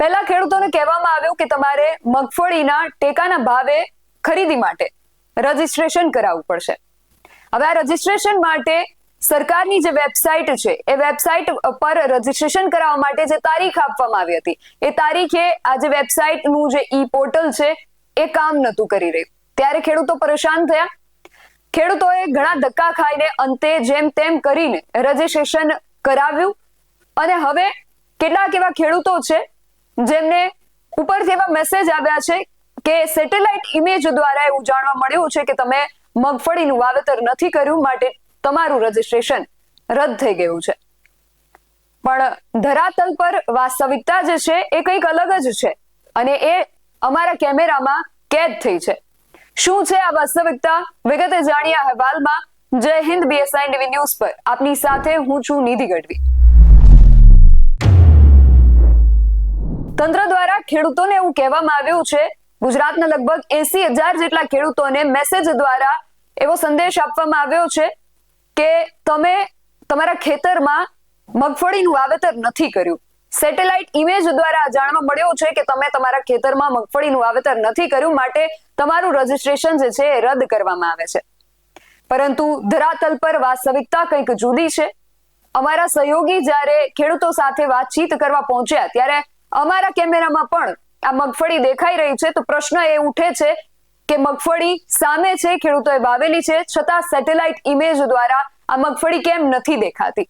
પહેલા ખેડૂતોને કહેવામાં આવ્યું કે તમારે મગફળીના ટેકાના ભાવે ખરીદી માટે રજીસ્ટ્રેશન કરાવવું પડશે. હવે આ રજીસ્ટ્રેશન માટે સરકારની જે વેબસાઇટ છે, એ વેબસાઇટ પર રજીસ્ટ્રેશન કરાવવા માટે જે તારીખ આપવામાં આવી હતી, એ તારીખે આ જે વેબસાઇટનું જે ઈ પોર્ટલ છે, એ કામ નહોતું કરી રહ્યું. ત્યારે ખેડૂતો પરેશાન થયા. ખેડૂતોએ ઘણા ધક્કા ખાઈને અંતે જેમ તેમ કરીને રજીસ્ટ્રેશન કરાવ્યું. અને હવે કેટલાક એવા ખેડૂતો છે જેમને ઉપરથી એવા મેસેજ આવ્યા છે કે સેટેલાઇટ ઇમેજ દ્વારા એવું જાણવા મળ્યું છે કે તમે મગફળીનું વાવેતર નથી કર્યું માટે તમારું રજીસ્ટ્રેશન રદ થઈ ગયું છે. પણ ધરાતલ પર વાસ્તવિકતા જે છે એ કંઈક અલગ જ છે અને એ અમારા કેમેરામાં કેદ થઈ છે. શું છે આ વાસ્તવિકતા? વિગતે જાણીએ અહેવાલમાં. જય હિન્દ બીએસઆઈ ટીવી ન્યૂઝ પર. આપની સાથે હું છું નિધિ ગઢવી. તંત્ર દ્વારા ખેડૂતોને એવું કહેવામાં આવ્યું છે, ગુજરાતના લગભગ એસી હજાર જેટલા ખેડૂતોને મેસેજ દ્વારા એવો સંદેશ આપવામાં આવ્યો છે કે તમે તમારા ખેતરમાં મગફળીનું વાવેતર નથી કર્યું. સેટેલાઇટ ઇમેજ દ્વારા જાણવા મળ્યું છે કે તમે તમારા ખેતરમાં મગફળીનું વાવેતર નથી કર્યું, માટે તમારું રજીસ્ટ્રેશન જે છે એ રદ કરવામાં આવે છે. પરંતુ ધરાતલ પર વાસ્તવિકતા કંઈક જુદી છે. અમારા સહયોગી જ્યારે ખેડૂતો સાથે વાતચીત કરવા પહોંચ્યા, ત્યારે અમારા કેમેરામાં પણ આ મગફળી દેખાઈ રહી છે, તો પ્રશ્ન એ ઉઠે છે કે મગફળી સામે છે, ખેડૂતોએ વાવેલી છે, છતાં સેટેલાઇટ ઇમેજ દ્વારા આ મગફળી કેમ નથી દેખાતી?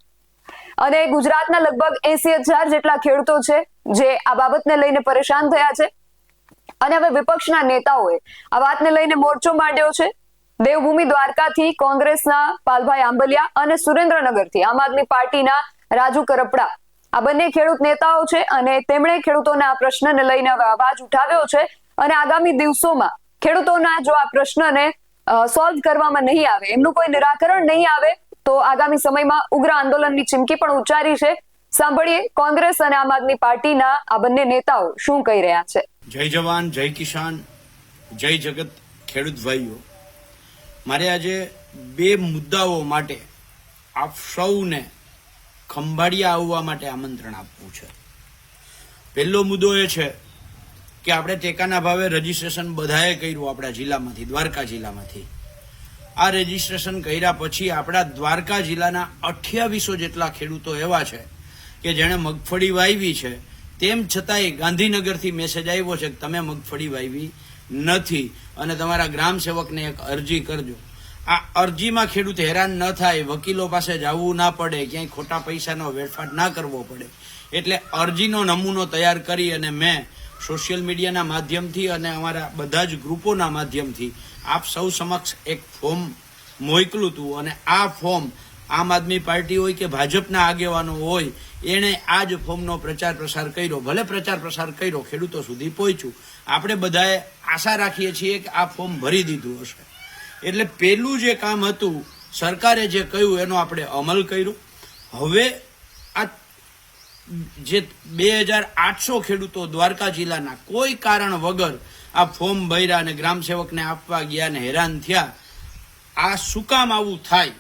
અને ગુજરાતના લગભગ એસી હજાર જેટલા ખેડૂતો છે, જે આ બાબતને લઈને પરેશાન થયા છે. અને હવે વિપક્ષના નેતાઓએ આ વાતને લઈને મોરચો માંડ્યો છે. દેવભૂમિ દ્વારકાથી કોંગ્રેસના પાલભાઈ આંબલિયા અને સુરેન્દ્રનગરથી આમ આદમી પાર્ટીના રાજુ કરપડા આ બંને ખેડૂત નેતાઓ છે અને તેમણે ખેડૂતોના આ પ્રશ્નને લઈને અવાજ ઉઠાવ્યો છે અને આગામી દિવસોમાં ખેડૂતોના જો આ પ્રશ્નને સોલ્વ કરવામાં નહીં આવે, એમનું કોઈ નિરાકરણ નહીં આવે, તો આગામી સમયમાં ઉગ્ર આંદોલનની ચીમકી પણ ઉચ્ચારી છે. સાંભળીએ કોંગ્રેસ અને આમ આદમી પાર્ટીના આ બંને નેતાઓ શું કહી રહ્યા છે. જય જવાન, જય કિસાન, જય જગત ખેડૂત ભાઈઓ. મારે આજે બે મુદ્દાઓ માટે આપ સૌને ખંભાળિયા આવવા માટે આમંત્રણ આપવું છે. પહેલો મુદ્દો એ છે કે આપણે ટેકાના ભાવે રજીસ્ટ્રેશન બધાએ કર્યું આપણા જિલ્લામાંથી, દ્વારકા જિલ્લામાંથી. આ રજીસ્ટ્રેશન કર્યા પછી આપણા દ્વારકા જિલ્લાના અઠ્યાવીસો જેટલા ખેડૂતો એવા છે કે જેણે મગફળી વાવી છે. તેમ છતાંય ગાંધીનગરથી મેસેજ આવ્યો છે કે તમે મગફળી વાવી નથી. અને તમારા ગ્રામ સેવકને એક અરજી કરજો. આ અરજીમાં ખેડૂત હેરાન ન થાય, વકીલો પાસે જવું ના પડે, ક્યાંય ખોટા પૈસાનો વેડફાટ ના કરવો પડે. એટલે અરજીનો નમૂનો તૈયાર કરી અને મેં સોશિયલ મીડિયાના માધ્યમથી અને અમારા બધા જ ગ્રુપોના માધ્યમથી આપ સૌ સમક્ષ એક ફોર્મ મોકલું હતું અને આ ફોર્મ આમ આદમી પાર્ટી હોય કે ભાજપના આગેવાનો હોય, એણે આ જ ફોર્મનો પ્રચાર પ્રસાર કર્યો. ભલે પ્રચાર પ્રસાર કર્યો, ખેડૂતો સુધી પહોંચ્યું. આપણે બધાએ આશા રાખીએ છીએ કે આ ફોર્મ ભરી દીધું હશે. એટલે પેલું જે કામ હતું, સરકારે જે કહ્યું, એનો આપણે અમલ કર્યો. હવે આ જે બે હજાર આઠસો ખેડૂતો દ્વારકા જિલ્લાના કોઈ કારણ વગર આ ફોર્મ ભર્યા અને ગ્રામ સેવકને આપવા ગયા ને હેરાન થયા, આ શું કામ આવું થાય?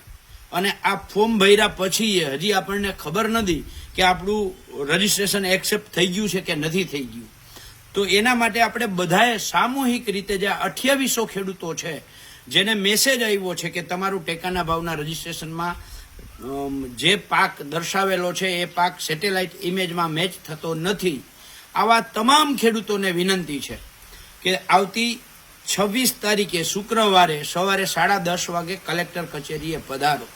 અને આ ફોર્મ ભર્યા પછી હજી આપણને ખબર નથી કે આપણું રજીસ્ટ્રેશન એક્સેપ્ટ થઈ ગયું છે કે નથી થઈ ગયું. તો એના માટે આપણે બધાએ સામૂહિક રીતે જે અઠ્યાવીસો ખેડૂતો છે જેને મેસેજ આવ્યો છે કે તમારું ટેકાના ભાવના રજીસ્ટ્રેશનમાં જે પાક દર્શાવેલો છે એ પાક સેટેલાઇટ ઇમેજમાં મેચ થતો નથી. આવા તમામ ખેડૂતોને વિનંતી છે કે આવતી છવ્વીસ તારીખે શુક્રવારે સવારે સાડા દસ વાગે કલેક્ટર કચેરીએ પધારો.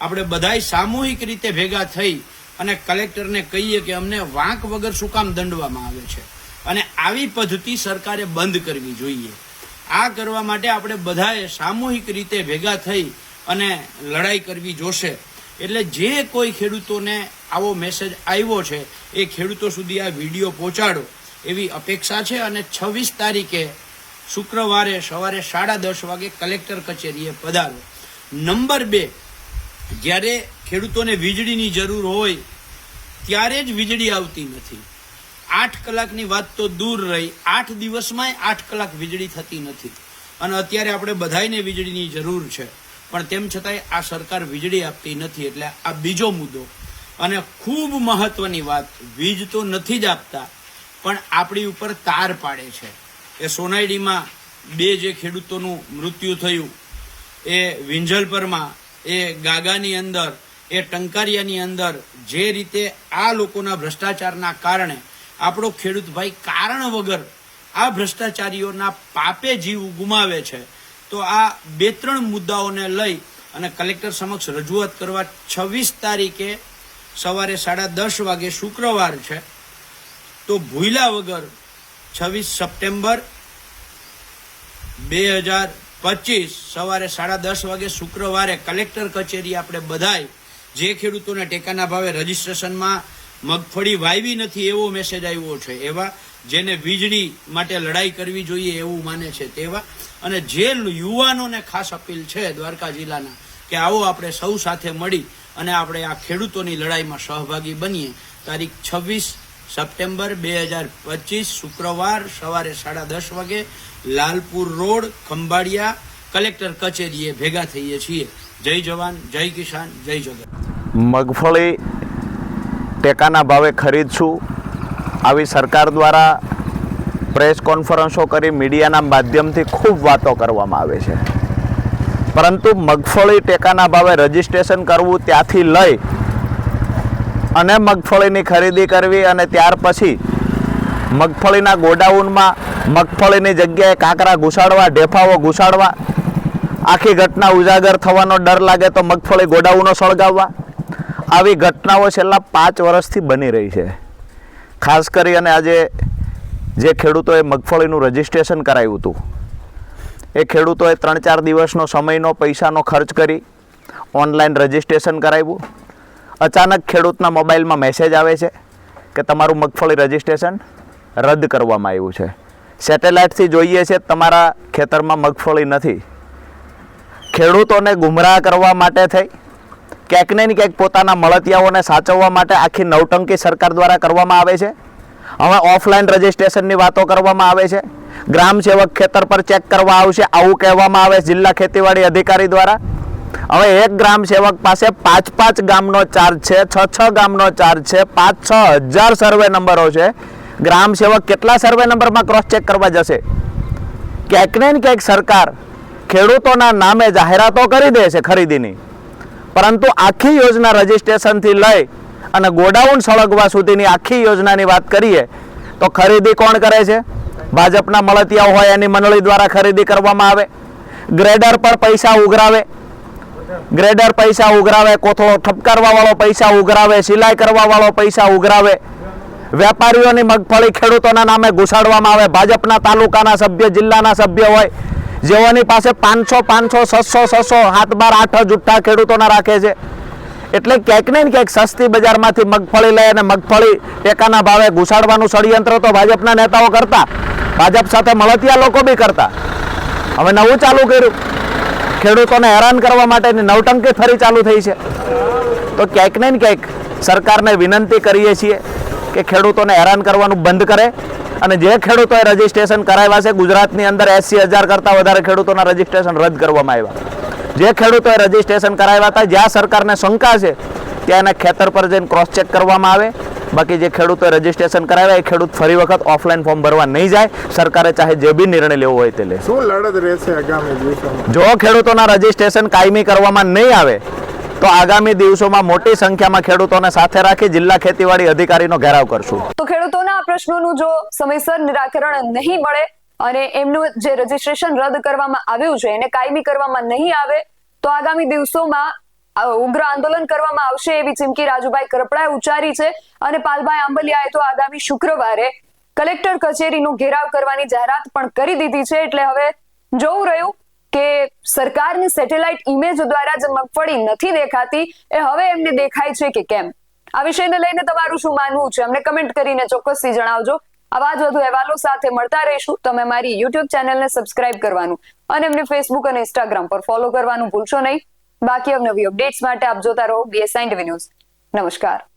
આપણે બધાય સામૂહિક રીતે ભેગા થઈ અને કલેક્ટરને કહીએ કે અમને વાંક વગર શું કામ દંડવામાં આવે છે? અને આવી પદ્ધતિ સરકારે બંધ કરવી જોઈએ. આ કરવા માટે આપણે બધાએ સામૂહિક રીતે ભેગા થઈ અને લડાઈ કરવી જોશે. એટલે જે કોઈ ખેડૂતોને આવો મેસેજ આવ્યો છે, એ ખેડૂતો સુધી આ વીડિયો પહોંચાડો. એવી અપેક્ષા છે અને છવ્વીસ તારીખે શુક્રવારે સવારે સાડા દસ વાગે કલેક્ટર કચેરીએ પધારો. નંબર બે, જ્યારે ખેડૂતોને વીજળીની જરૂર હોય, ત્યારે જ વીજળી આવતી નથી. આઠ કલાકની વાત તો દૂર રહી. આઠ દિવસમાંય આઠ કલાક વીજળી થતી નથી. અને અત્યારે આપણે બધાને વીજળીની જરૂર છે. પણ તેમ છતાંય આ સરકાર વીજળી આપતી નથી, એટલે આ બીજો મુદ્દો. અને ખૂબ મહત્વની વાત, વીજ તો નથી જ આપતા, પણ આપણી ઉપર તાર પાડે છે. એ સોનાઈડીમાં બે જે ખેડૂતોનું મૃત્યુ થયું, એ વિંજલપરમાં, એ ગાગાની અંદર, એ ટંકારિયાની અંદર, જે રીતે આ લોકોના ભ્રષ્ટાચારના કારણે આપણો ખેડૂત ભાઈ કારણ વગર આ ભ્રષ્ટાચારીઓના પાપે જીવ ગુમાવે છે. તો આ બે ત્રણ મુદ્દાઓને લઈ અને કલેક્ટર સમક્ષ રજૂઆત કરવા છવ્વીસ તારીખે સવારે સાડા દસ વાગે શુક્રવાર છે. તો ભૂલા વગર છવ્વીસ સપ્ટેમ્બર બે હજાર પચીસ સવારે સાડા દસ વાગે શુક્રવારે કલેક્ટર કચેરી આપણે બધાય જે ખેડૂતોને ટેકાના ભાવે રજીસ્ટ્રેશનમાં મગફળી વાવી નથી એવો મેસેજ આવ્યો છે. એવા જેને વીજળી માટે લડાઈ કરવી જોઈએ એવું માને છે તેવા. અને જે યુવાનોને ખાસ અપીલ છે દ્વારકા જિલ્લાના કે આવો આપણે સૌ સાથે મળી અને આપણે આ ખેડૂતોની લડાઈમાં સહભાગી બનીએ. તારીખ છવ્વીસ સપ્ટેમ્બર બે હજાર પચીસ શુક્રવાર સવારે સાડા દસ વાગે લાલપુર રોડ, ખંભાળિયા, કલેક્ટર કચેરીએ ભેગા થઈએ છીએ. જય જવાન, જય કિસાન, જય જગત મગફળી ટેકાના ભાવે ખરીદશું. આવી સરકાર દ્વારા પ્રેસ કોન્ફરન્સો કરી મીડિયાના માધ્યમથી ખૂબ વાતો કરવામાં આવે છે. પરંતુ મગફળી ટેકાના ભાવે રજીસ્ટ્રેશન કરવું ત્યાંથી લઈ અને મગફળીની ખરીદી કરવી અને ત્યાર પછી મગફળીના ગોડાઉનમાં મગફળીની જગ્યાએ કાંકરા ઘુસાડવા, ઢેફાઓ ઘુસાડવા, આખી ઘટના ઉજાગર થવાનો ડર લાગે તો મગફળી ગોડાઉનો સળગાવવા. આવી ઘટનાઓ છેલ્લા પાંચ વર્ષથી બની રહી છે. ખાસ કરી અને આજે જે ખેડૂતોએ મગફળીનું રજિસ્ટ્રેશન કરાવ્યું હતું. એ ખેડૂતોએ ત્રણ ચાર દિવસનો સમયનો પૈસાનો ખર્ચ કરી ઓનલાઈન રજિસ્ટ્રેશન કરાવ્યું. અચાનક ખેડૂતના મોબાઈલમાં મેસેજ આવે છે કે તમારું મગફળી રજીસ્ટ્રેશન રદ કરવામાં આવ્યું છે. સેટેલાઇટથી જોઈએ છે તમારા ખેતરમાં મગફળી નથી. ખેડૂતોને ગુમરાહ કરવા માટે થઈ ક્યાંક ને ક્યાંક પોતાના મળતિયાઓને સાચવવા માટે આખી નવટંકી સરકાર દ્વારા કરવામાં આવે છે? હવે ઓફલાઈન રજિસ્ટ્રેશનની વાતો કરવામાં આવે છે. ગ્રામ સેવક ખેતર પર ચેક કરવા આવશે, આવું કહેવામાં આવે છે જિલ્લા ખેતીવાડી અધિકારી દ્વારા. હવે એક ગ્રામ સેવક પાસે પાંચ પાંચ ગામનો ચાર્જ છે, છ છ ગામનો ચાર્જ છે, પાંચ છ હજાર સર્વે નંબરો છે. ગ્રામ સેવક કેટલા સર્વે નંબરમાં ક્રોસ ચેક કરવા જશે? ક્યાંક ને ક્યાંક સરકાર ખેડૂતોના નામે જાહેરાતો કરી દે છે ખરીદીની. પરંતુ આખી યોજના રજીસ્ટ્રેશનથી લઈ અને ગોડાઉન સળગવા સુધીની આખી યોજનાની વાત કરીએ, તો ખરીદી કોણ કરે છે? ભાજપના મળતિયાઓ હોય એની મંડળી દ્વારા ખરીદી કરવામાં આવે. ગ્રેડર પર પૈસા ઉઘરાવે. ગ્રેડર પૈસા ઉઘરાવે, કોથળો ઠપકારવા વાળો પૈસા ઉઘરાવે, સિલાઈ કરવા વાળો પૈસા ઉઘરાવે. વેપારીઓની મગફળી ખેડૂતોના નામે ઘુસાડવામાં આવે. ભાજપના તાલુકાના સભ્ય, જિલ્લાના સભ્ય હોય જેઓની પાસે પાંચસો પાંચસો, છસો છસો હાથ બાર, આઠ જુઠ્ઠા ખેડૂતોના રાખે છે. એટલે ક્યાંક ને ક્યાંક સસ્તી બજારમાંથી મગફળી લઈ અને મગફળી ટેકાના ભાવે ઘુસાડવાનું ષડયંત્ર તો ભાજપના નેતાઓ કરતા. ભાજપ સાથે મળતિયા લોકો બી કરતા. હવે નવું ચાલુ કર્યું. ખેડૂતોને હેરાન કરવા માટેની નવટંકી ફરી ચાલુ થઈ છે. તો ક્યાંક ને ક્યાંક સરકારને વિનંતી કરીએ છીએ કે ખેડૂતોને હેરાન કરવાનું બંધ કરે અને જે ખેડૂતોએ રજીસ્ટ્રેશન કરાવ્યા છે ગુજરાતની અંદર એસી હજાર કરતાં વધારે ખેડૂતોના રજીસ્ટ્રેશન રદ કરવામાં આવ્યા. જે ખેડૂતોએ રજીસ્ટ્રેશન કરાવ્યા હતા જ્યાં સરકારને શંકા છે ત્યાં એના ખેતર પર જઈને ક્રોસ ચેક કરવામાં આવે. બાકી જે ખેડૂતોએ રજીસ્ટ્રેશન કરાવ્યા એ ખેડૂત ફરી વખત ઓફલાઈન ફોર્મ ભરવા નહીં જાય. સરકારે ચાહે જે બી નિર્ણય લેવો હોય તે લે. શું લડત રહેશે આગામી જો ખેડૂતોના રજીસ્ટ્રેશન કાયમી કરવામાં નહીં આવે તો આગામી દિવસોમાં મોટી સંખ્યામાં ખેડૂતોને સાથે રાખી જિલ્લા ખેતીવાડી અધિકારીનો ઘેરાવ કરશું. તો ખેડૂતોના આ પ્રશ્નોનું જો સમયસર નિરાકરણ નહીં મળે અને એમનું જે રજીસ્ટ્રેશન રદ કરવામાં આવ્યું છે, એને કાયમી કરવામાં નહીં આવે, તો આગામી દિવસોમાં ઉગ્ર આંદોલન કરવામાં આવશે એવી ચીમકી રાજુભાઈ કરપડાએ ઉચ્ચારી છે અને પાલભાઈ આંબલિયાએ તો આગામી શુક્રવારે કલેક્ટર કચેરીનો ઘેરાવ કરવાની જાહેરાત પણ કરી દીધી છે. એટલે હવે જોવું રહ્યું કે સરકારની સેટેલાઇટ ઇમેજ દ્વારા જે મગફળી નથી દેખાતી, એ હવે એમને દેખાય છે કે કેમ? આ વિષયને લઈને તમારું શું માનવું છે? અમને કમેન્ટ કરીને ચોક્કસથી જણાવજો. આવા જ વધુ અહેવાલો સાથે મળતા રહીશું. તમે મારી યુટ્યુબ ચેનલને સબસ્ક્રાઇબ કરવાનું અને એમને ફેસબુક અને ઇન્સ્ટાગ્રામ પર ફોલો કરવાનું ભૂલશો નહીં. બાકી અવનવી અપડેટ્સ માટે આપ જોતા રહો બીએસઆઈ ટીવી ન્યૂઝ નમસ્કાર.